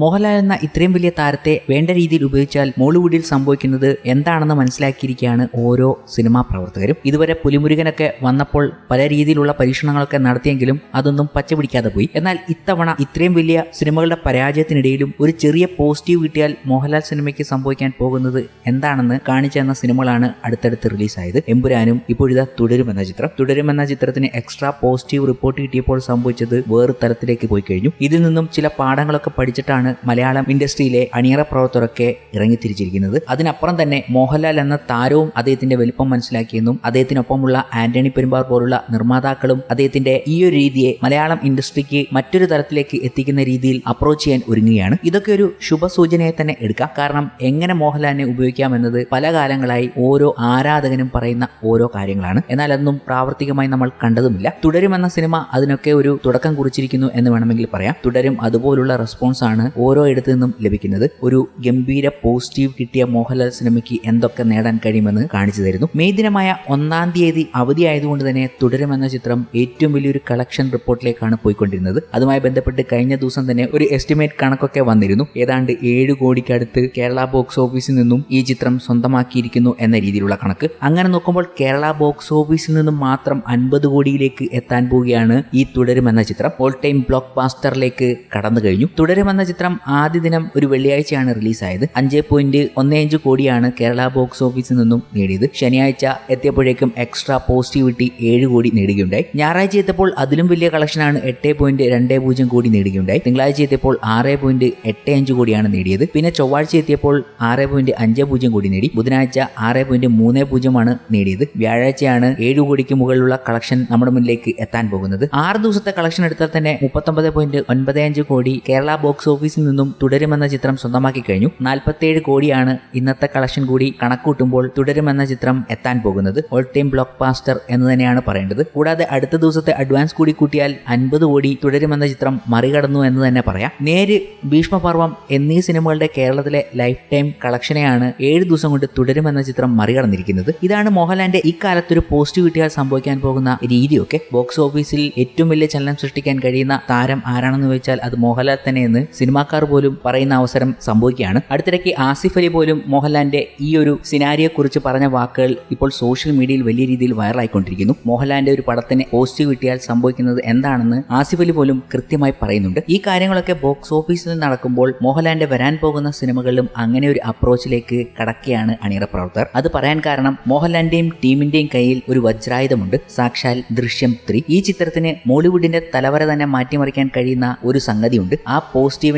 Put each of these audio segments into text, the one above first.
മോഹൻലാൽ എന്ന ഇത്രയും വലിയ താരത്തെ വേണ്ട രീതിയിൽ ഉപയോഗിച്ചാൽ മോളിവുഡിൽ സംഭവിക്കുന്നത് എന്താണെന്ന് മനസ്സിലാക്കിയിരിക്കുകയാണ് ഓരോ സിനിമാ പ്രവർത്തകരും. ഇതുവരെ പുലിമുരുകനൊക്കെ വന്നപ്പോൾ പല രീതിയിലുള്ള പരീക്ഷണങ്ങളൊക്കെ നടത്തിയെങ്കിലും അതൊന്നും പച്ചപിടിക്കാതെ പോയി. എന്നാൽ ഇത്തവണ ഇത്രയും വലിയ സിനിമകളുടെ പരാജയത്തിനിടയിലും ഒരു ചെറിയ പോസിറ്റീവ് കിട്ടിയാൽ മോഹൻലാൽ സിനിമയ്ക്ക് സംഭവിക്കാൻ പോകുന്നത് എന്താണെന്ന് കാണിച്ചു തന്ന സിനിമകളാണ് അടുത്തടുത്ത് റിലീസായത്. എമ്പുരാനും ഇപ്പോഴിതാ തുടരും എന്ന ചിത്രം. തുടരും എന്ന ചിത്രത്തിന് എക്സ്ട്രാ പോസിറ്റീവ് റിപ്പോർട്ട് കിട്ടിയപ്പോൾ സംഭവിച്ചത് വേറെ തലത്തിലേക്ക് പോയി കഴിഞ്ഞു. ഇതിൽ നിന്നും ചില പാഠങ്ങളൊക്കെ പഠിച്ചിട്ടാണ് മലയാളം ഇൻഡസ്ട്രിയിലെ അണിയറ പ്രവർത്തകരൊക്കെ ഇറങ്ങിത്തിരിച്ചിരിക്കുന്നത്. അതിനപ്പുറം തന്നെ മോഹൻലാൽ എന്ന താരവും അദ്ദേഹത്തിന്റെ വലിപ്പം മനസ്സിലാക്കിയെന്നും അദ്ദേഹത്തിനൊപ്പമുള്ള ആന്റണി പെരുമ്പാർ പോലുള്ള നിർമ്മാതാക്കളും അദ്ദേഹത്തിന്റെ ഈ ഒരു രീതിയെ മലയാളം ഇൻഡസ്ട്രിക്ക് മറ്റൊരു തരത്തിലേക്ക് എത്തിക്കുന്ന രീതിയിൽ അപ്രോച്ച് ചെയ്യാൻ ഒരുങ്ങുകയാണ്. ഇതൊക്കെ ഒരു ശുഭസൂചനയെ തന്നെ എടുക്കാം. കാരണം എങ്ങനെ മോഹൻലാലിനെ ഉപയോഗിക്കാം എന്നത് പല കാലങ്ങളായി ഓരോ ആരാധകനും പറയുന്ന ഓരോ കാര്യങ്ങളാണ്. എന്നാൽ അതൊന്നും പ്രാവർത്തികമായി നമ്മൾ കണ്ടതുമില്ല. തുടരുമെന്ന സിനിമ അതിനൊക്കെ ഒരു തുടക്കം കുറിച്ചിരിക്കുന്നു എന്ന് വേണമെങ്കിൽ പറയാം. തുടരും അതുപോലുള്ള റെസ്പോൺസ് ആണ് ഓരോ ഇടത്തു നിന്നും ലഭിക്കുന്നത് ഒരു ഗംഭീര പോസിറ്റീവ് കിട്ടിയ മോഹൻലാൽ സിനിമയ്ക്ക് എന്തൊക്കെ നേടാൻ കഴിയുമെന്ന് കാണിച്ചു തരുന്നു. മെയ് ദിനമായ ഒന്നാം തീയതി അവധി ആയതുകൊണ്ട് തന്നെ തുടരുമെന്ന ചിത്രം ഏറ്റവും വലിയൊരു കളക്ഷൻ റിപ്പോർട്ടിലേക്കാണ് പോയിക്കൊണ്ടിരുന്നത്. അതുമായി ബന്ധപ്പെട്ട് കഴിഞ്ഞ ദിവസം തന്നെ ഒരു എസ്റ്റിമേറ്റ് കണക്കൊക്കെ വന്നിരുന്നു. ഏതാണ്ട് ഏഴ് കോടിക്കടുത്ത് കേരള ബോക്സ് ഓഫീസിൽ നിന്നും ഈ ചിത്രം സ്വന്തമാക്കിയിരിക്കുന്നു എന്ന രീതിയിലുള്ള കണക്ക്. അങ്ങനെ നോക്കുമ്പോൾ കേരള ബോക്സ് ഓഫീസിൽ നിന്നും മാത്രം അൻപത് കോടിയിലേക്ക് എത്താൻ പോവുകയാണ് ഈ തുടരുമെന്ന ചിത്രം. ഓൾ ടൈം ബ്ലോക്ക് ബാസ്റ്ററിലേക്ക് കടന്നു കഴിഞ്ഞു തുടരുമെന്ന ചിത്രം ആദ്യ ദിനം ഒരു വെള്ളിയാഴ്ചയാണ് റിലീസായത്. അഞ്ച് പോയിന്റ് ഒന്നേ അഞ്ച് കോടിയാണ് കേരള ബോക്സ് ഓഫീസിൽ നിന്നും നേടിയത്. ശനിയാഴ്ച എത്തിയപ്പോഴേക്കും എക്സ്ട്രാ പോസിറ്റിവിറ്റി ഏഴ് കോടി നേടുകയുണ്ടായി. ഞായറാഴ്ച എത്തിയപ്പോൾ അതിലും വലിയ കളക്ഷനാണ് എട്ട് പോയിന്റ് രണ്ട് പൂജ്യം കോടി നേടുകയുണ്ടായി. തിങ്കളാഴ്ച എത്തിയപ്പോൾ ആറ് പോയിന്റ് എട്ട് അഞ്ച് കോടിയാണ് നേടിയത്. പിന്നെ ചൊവ്വാഴ്ച എത്തിയപ്പോൾ ആറ് പോയിന്റ് അഞ്ച് പൂജ്യം കോടി നേടി. ബുധനാഴ്ച ആറ് പോയിന്റ് മൂന്ന് പൂജ്യമാണ് നേടിയത്. വ്യാഴാഴ്ചയാണ് ഏഴ് കോടിക്ക് മുകളിലുള്ള കളക്ഷൻ നമ്മുടെ മുന്നിലേക്ക് എത്താൻ പോകുന്നത്. ആറ് ദിവസത്തെ കളക്ഷൻ എടുത്താൽ തന്നെ മുപ്പത്തൊമ്പത് പോയിന്റ് ഒൻപത് അഞ്ച് കോടി കേരള ബോക്സ് ഓഫീസിൽ നിന്നും തുടരുമെന്ന ചിത്രം സ്വന്തമാക്കി കഴിഞ്ഞു. നാൽപ്പത്തിയേഴ് കോടിയാണ് ഇന്നത്തെ കളക്ഷൻ കൂടി കണക്കൂട്ടുമ്പോൾ തുടരുമെന്ന ചിത്രം എത്താൻ പോകുന്നത്. ഓൾ ടൈം ബ്ലോക്ക് പാസ്റ്റർ എന്ന് തന്നെയാണ് പറയേണ്ടത്. കൂടാതെ അടുത്ത ദിവസത്തെ അഡ്വാൻസ് കൂടി കൂട്ടിയാൽ അൻപത് കോടി തുടരുമെന്ന ചിത്രം മറികടന്നു എന്ന് തന്നെ പറയാം. നേര് ഭീഷ്മപർവം എന്നീ സിനിമകളുടെ കേരളത്തിലെ ലൈഫ് ടൈം കളക്ഷനെയാണ് ഏഴ് ദിവസം കൊണ്ട് തുടരുമെന്ന ചിത്രം മറികടന്നിരിക്കുന്നത്. ഇതാണ് മോഹൻലാലിന്റെ ഇക്കാലത്തൊരു പോസ്റ്റ് കിട്ടിയാൽ സംഭവിക്കാൻ പോകുന്ന രീതിയൊക്കെ. ബോക്സ് ഓഫീസിൽ ഏറ്റവും വലിയ ചലനം സൃഷ്ടിക്കാൻ കഴിയുന്ന താരം ആരാണെന്ന് വെച്ചാൽ അത് മോഹൻലാൽ തന്നെയെന്ന് സിനിമാക്കാർ പോലും പറയുന്ന അവസരം സംഭവിക്കുകയാണ്. അടുത്തിടയ്ക്ക് ആസിഫ് അലി പോലും മോഹൻലാലിന്റെ ഈ ഒരു സിനാരിയെ കുറിച്ച് പറഞ്ഞ വാക്കുകൾ ഇപ്പോൾ സോഷ്യൽ മീഡിയയിൽ വലിയ രീതിയിൽ വൈറലായിക്കൊണ്ടിരിക്കുന്നു മോഹൻലാലിന്റെ ഒരു പടത്തിന് പോസിറ്റീവ് കിട്ടിയാൽ സംഭവിക്കുന്നത് എന്താണെന്ന് ആസിഫ് അലി പോലും കൃത്യമായി പറയുന്നുണ്ട്. ഈ കാര്യങ്ങളൊക്കെ ബോക്സ് ഓഫീസിൽ നടക്കുമ്പോൾ മോഹൻലാലിന്റെ വരാൻ പോകുന്ന സിനിമകളിലും അങ്ങനെ ഒരു അപ്രോച്ചിലേക്ക് കടക്കുകയാണ് അണിയറ പ്രവർത്തകർ. അത് പറയാൻ കാരണം മോഹൻലാലിന്റെയും ടീമിന്റെയും കയ്യിൽ ഒരു വജ്രായുധമുണ്ട്. സാക്ഷാൽ ദൃശ്യം ത്രീ. ഈ ചിത്രത്തിന് മോളിവുഡിന്റെ തലവര തന്നെ മാറ്റിമറിക്കാൻ കഴിയുന്ന ഒരു സംഗതിയുണ്ട്. ആ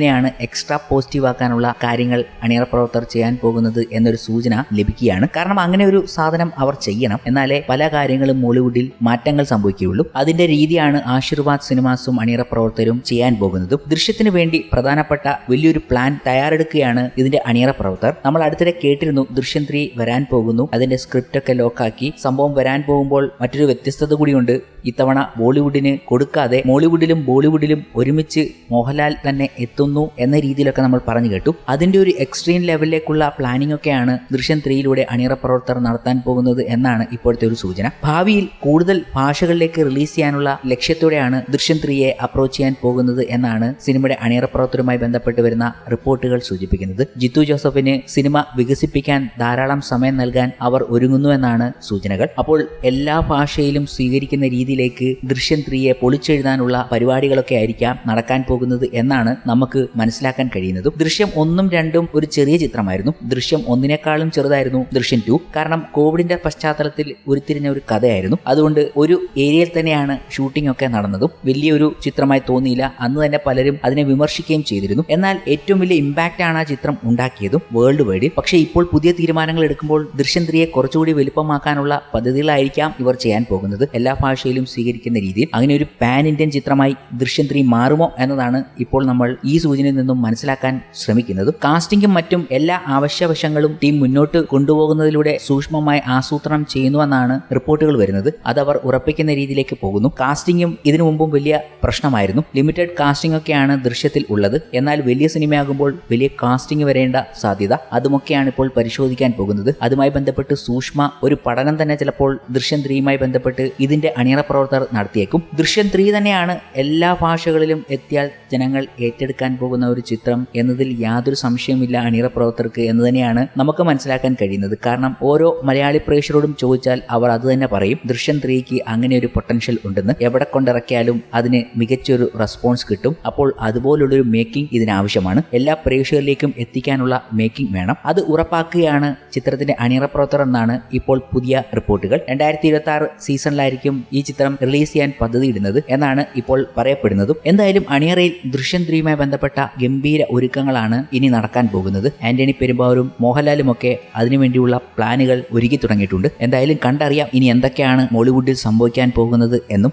പോസിറ്റീവിനെയാണ് എക്സ്ട്രാ പോസിറ്റീവ് ആക്കാനുള്ള കാര്യങ്ങൾ അണിയറ പ്രവർത്തകർ ചെയ്യാൻ പോകുന്നത് എന്നൊരു സൂചന ലഭിക്കുകയാണ്. കാരണം അങ്ങനെ ഒരു സാധനം അവർ ചെയ്യണം. എന്നാലേ പല കാര്യങ്ങളും മോളിവുഡിൽ മാറ്റങ്ങൾ സംഭവിക്കുകയുള്ളൂ. അതിന്റെ രീതിയാണ് ആശീർവാദ് സിനിമാസും അണിയറ പ്രവർത്തകരും ചെയ്യാൻ പോകുന്നതും. ദൃശ്യത്തിന് വേണ്ടി പ്രധാനപ്പെട്ട വലിയൊരു പ്ലാൻ തയ്യാറെടുക്കുകയാണ് ഇതിന്റെ അണിയറ പ്രവർത്തകർ. നമ്മൾ അടുത്തിടെ കേട്ടിരുന്നു ദൃശ്യം ത്രീ വരാൻ പോകുന്നു. അതിന്റെ സ്ക്രിപ്റ്റ് ഒക്കെ ലോക്കാക്കി സംഭവം വരാൻ പോകുമ്പോൾ മറ്റൊരു വ്യത്യസ്തത കൂടിയുണ്ട്. ഇത്തവണ ബോളിവുഡിന് കൊടുക്കാതെ മോളിവുഡിലും ബോളിവുഡിലും ഒരുമിച്ച് മോഹൻലാൽ തന്നെ എത്തുന്നു എന്ന രീതിയിലൊക്കെ നമ്മൾ പറഞ്ഞു കേട്ടു. അതിന്റെ ഒരു എക്സ്ട്രീം ലെവലിലേക്കുള്ള പ്ലാനിംഗ് ഒക്കെയാണ് ദൃശ്യം ത്രീയിലൂടെ അണിയറ പ്രവർത്തകർ നടത്താൻ പോകുന്നത് എന്നാണ് ഇപ്പോഴത്തെ ഒരു സൂചന. ഭാവിയിൽ കൂടുതൽ ഭാഷകളിലേക്ക് റിലീസ് ചെയ്യാനുള്ള ലക്ഷ്യത്തോടെയാണ് ദൃശ്യം ത്രീയെ അപ്രോച്ച് ചെയ്യാൻ പോകുന്നത് എന്നാണ് സിനിമയുടെ അണിയറ പ്രവർത്തകരുമായി ബന്ധപ്പെട്ട് വരുന്ന റിപ്പോർട്ടുകൾ സൂചിപ്പിക്കുന്നത്. ജിത്തു ജോസഫിന് സിനിമ വികസിപ്പിക്കാൻ ധാരാളം സമയം നൽകാൻ അവർ ഒരുങ്ങുന്നു എന്നാണ് സൂചനകൾ. അപ്പോൾ എല്ലാ ഭാഷയിലും സ്വീകരിക്കുന്ന രീതിയിലേക്ക് ദൃശ്യം ത്രീയെ പൊളിച്ചെഴുതാനുള്ള പരിപാടികളൊക്കെ ആയിരിക്കാം നടക്കാൻ പോകുന്നത് എന്നാണ് നമുക്ക് മനസ്സിലാക്കാൻ കഴിയുന്നതും ദൃശ്യം ഒന്നും രണ്ടും ഒരു ചെറിയ ചിത്രമായിരുന്നു. ദൃശ്യം ഒന്നിനേക്കാളും ചെറുതായിരുന്നു ദൃശ്യം ടു. കാരണം കോവിഡിന്റെ പശ്ചാത്തലത്തിൽ ഉരുത്തിരിഞ്ഞ ഒരു കഥയായിരുന്നു. അതുകൊണ്ട് ഒരു ഏരിയയിൽ തന്നെയാണ് ഷൂട്ടിംഗ് ഒക്കെ നടന്നതും. വലിയൊരു ചിത്രമായി തോന്നിയില്ല. അന്ന് തന്നെ പലരും അതിനെ വിമർശിക്കുകയും ചെയ്തിരുന്നു. എന്നാൽ ഏറ്റവും വലിയ ഇമ്പാക്റ്റ് ആണ് ആ ചിത്രം ഉണ്ടാക്കിയതും വേൾഡ് വൈഡ് പക്ഷേ ഇപ്പോൾ പുതിയ തീരുമാനങ്ങൾ എടുക്കുമ്പോൾ ദൃശ്യം ത്രീയെ കുറച്ചുകൂടി വലുപ്പമാക്കാനുള്ള പദ്ധതികളായിരിക്കാം ഇവർ ചെയ്യാൻ പോകുന്നത്. എല്ലാ ഭാഷയിലും സ്വീകരിക്കുന്ന രീതിയിൽ. അങ്ങനെ ഒരു പാൻ ഇന്ത്യൻ ചിത്രമായി ദൃശ്യം ത്രീ മാറുമോ എന്നതാണ് ഇപ്പോൾ നമ്മൾ ഈ സൂചനയിൽ നിന്നും മനസ്സിലാക്കാൻ ശ്രമിക്കുന്നതും കാസ്റ്റിംഗും മറ്റും എല്ലാ ആവശ്യവശങ്ങളും ടീം മുന്നോട്ട് കൊണ്ടുപോകുന്നതിലൂടെ സൂക്ഷ്മമായി ആസൂത്രണം ചെയ്യുന്നുവെന്നാണ് റിപ്പോർട്ടുകൾ വരുന്നത്. അതവർ ഉറപ്പിക്കുന്ന രീതിയിലേക്ക് പോകുന്നു. കാസ്റ്റിംഗും ഇതിനു മുമ്പും വലിയ പ്രശ്നമായിരുന്നു. ലിമിറ്റഡ് കാസ്റ്റിംഗ് ഒക്കെയാണ് ദൃശ്യത്തിൽ ഉള്ളത്. എന്നാൽ വലിയ സിനിമയാകുമ്പോൾ വലിയ കാസ്റ്റിംഗ് വരേണ്ട സാധ്യത അതുമൊക്കെയാണ് ഇപ്പോൾ പരിശോധിക്കാൻ പോകുന്നത്. അതുമായി ബന്ധപ്പെട്ട് സൂക്ഷ്മ ഒരു പഠനം തന്നെ ചിലപ്പോൾ ദൃശ്യം ത്രീയുമായി ബന്ധപ്പെട്ട് ഇതിന്റെ അണിയറ പ്രവർത്തകർ നടത്തിയേക്കും. ദൃശ്യം ത്രീ തന്നെയാണ് എല്ലാ ഭാഷകളിലും എത്തിയാൽ ജനങ്ങൾ ഏറ്റെടുക്കാൻ പോകുന്നത് പോകുന്ന ഒരു ചിത്രം എന്നതിൽ യാതൊരു സംശയമില്ല അണിയറ പ്രവർത്തകർക്ക് എന്ന് തന്നെയാണ് നമുക്ക് മനസ്സിലാക്കാൻ കഴിയുന്നത്. കാരണം ഓരോ മലയാളി പ്രേക്ഷകരോടും ചോദിച്ചാൽ അവർ അത് തന്നെ പറയും. ദൃശ്യം ത്രീക്ക് അങ്ങനെ ഒരു പൊട്ടൻഷ്യൽ ഉണ്ടെന്ന്. എവിടെ കൊണ്ടിറക്കിയാലും അതിന് മികച്ചൊരു റെസ്പോൺസ് കിട്ടും. അപ്പോൾ അതുപോലുള്ളൊരു മേക്കിംഗ് ഇതിനാവശ്യമാണ്. എല്ലാ പ്രേക്ഷകരിലേക്കും എത്തിക്കാനുള്ള മേക്കിംഗ് വേണം. അത് ഉറപ്പാക്കുകയാണ് ചിത്രത്തിന്റെ അണിയറ പ്രവർത്തകർ എന്നാണ് ഇപ്പോൾ പുതിയ റിപ്പോർട്ടുകൾ. രണ്ടായിരത്തി ഇരുപത്തി ആറ് സീസണിലായിരിക്കും ഈ ചിത്രം റിലീസ് ചെയ്യാൻ പദ്ധതി ഇടുന്നത് എന്നാണ് ഇപ്പോൾ പറയപ്പെടുന്നതും. എന്തായാലും അണിയറയിൽ ദൃശ്യം ത്രീയുമായി ബന്ധപ്പെട്ട ഗംഭീര ഒരുക്കങ്ങളാണ് ഇനി നടക്കാൻ പോകുന്നത്. ആന്റണി പെരുമ്പാവൂരും മോഹൻലാലും ഒക്കെ അതിനുവേണ്ടിയുള്ള പ്ലാനുകൾ ഒരുക്കി തുടങ്ങിയിട്ടുണ്ട്. എന്തായാലും കണ്ടറിയാം ഇനി എന്തൊക്കെയാണ് മോളിവുഡിൽ സംഭവിക്കാൻ പോകുന്നത് എന്നും.